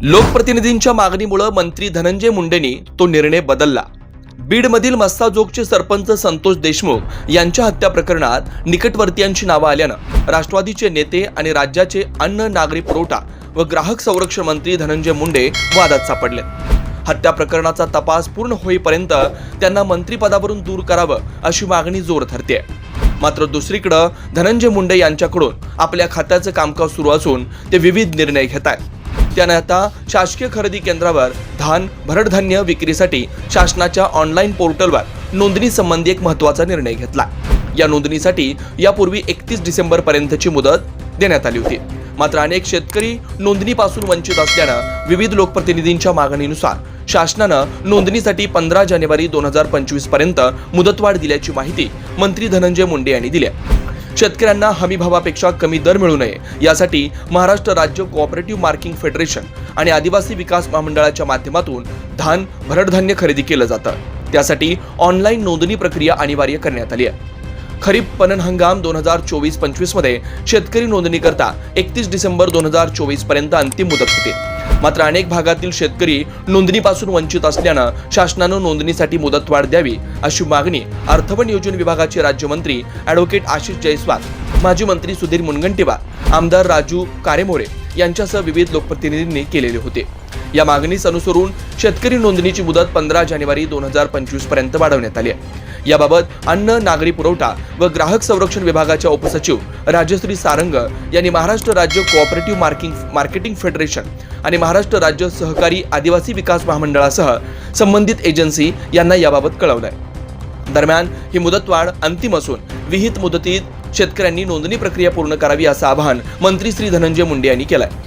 लोकप्रतिनिधींच्या मागणीमुळे मंत्री धनंजय मुंडेंनी तो निर्णय बदलला. बीडमधील मस्ताजोगचे सरपंच संतोष देशमुख यांच्या हत्या प्रकरणात निकटवर्तीयांची नावं आल्यानं राष्ट्रवादीचे नेते आणि राज्याचे अन्न नागरी पुरवठा व ग्राहक संरक्षण मंत्री धनंजय मुंडे वादात सापडले. हत्या प्रकरणाचा तपास पूर्ण होईपर्यंत त्यांना मंत्रिपदावरून दूर करावं अशी मागणी जोर धरते मात्र दुसरीकडं धनंजय मुंडे यांच्याकडून आपल्या खात्याचं कामकाज सुरू असून ते विविध निर्णय घेत आहेत त्याने आता शासकीय खरेदी केंद्रावर धान भरडधान्य विक्रीसाठी शासनाच्या ऑनलाईन पोर्टलवर नोंदणी संबंधी एक महत्त्वाचा निर्णय घेतला. या नोंदणीसाठी यापूर्वी एकतीस डिसेंबर पर्यंतची मुदत देण्यात आली होती. मात्र अनेक शेतकरी नोंदणीपासून वंचित असल्यानं विविध लोकप्रतिनिधींच्या मागणीनुसार शासनानं नोंदणीसाठी पंधरा जानेवारी दोन हजार पंचवीसपर्यंत मुदतवाढ दिल्याची माहिती मंत्री धनंजय मुंडे यांनी दिली शेतकऱ्यांना हमी भावापेक्षा कमी दर मिळू नये. यासाठी महाराष्ट्र राज्य कोऑपरेटिव्ह मार्किंग फेडरेशन आणि आदिवासी विकास महामंडळाच्या माध्यमातून धान भरडधान्य खरेदी केलं जातं. त्यासाठी ऑनलाईन नोंदणी प्रक्रिया अनिवार्य करण्यात आली आहे. खरीप पणन हंगाम दोन हजार चोवीस पंचवीसमध्ये शेतकरी नोंदणीकरता एकतीस डिसेंबर दोन हजार चोवीसपर्यंत अंतिम मुदत होती. मात्र अनेक भागातील शेतकरी नोंदणीपासून वंचित असल्यानं शासनानं नोंदणीसाठी मुदतवाढ द्यावी अशी मागणी अर्थव नियोजन विभागाचे राज्यमंत्री ॲडव्होकेट आशिष जयस्वाल माजी मंत्री सुधीर मुनगंटीवार आमदार राजू कारेमोरे यांच्यासह विविध लोकप्रतिनिधींनी केलेले होते. या मागणीस अनुसरून शेतकरी नोंदणीची मुदत पंधरा जानेवारी दोन हजार पंचवीसपर्यंत वाढवण्यात आली आहे. याबाबत अन्न नागरी पुरवठा व ग्राहक संरक्षण विभागाच्या उपसचिव राजश्री सारंग यांनी महाराष्ट्र राज्य कोऑपरेटिव्ह मार्किंग मार्केटिंग फेडरेशन आणि महाराष्ट्र राज्य सहकारी आदिवासी विकास महामंडळासह संबंधित एजन्सी यांना याबाबत कळवलंय. दरम्यान ही मुदतवाढ अंतिम असून विहित मुदतीत शेतकऱ्यांनी नोंदणी प्रक्रिया पूर्ण करावी असं आवाहन मंत्री श्री धनंजय मुंडे यांनी केलंय.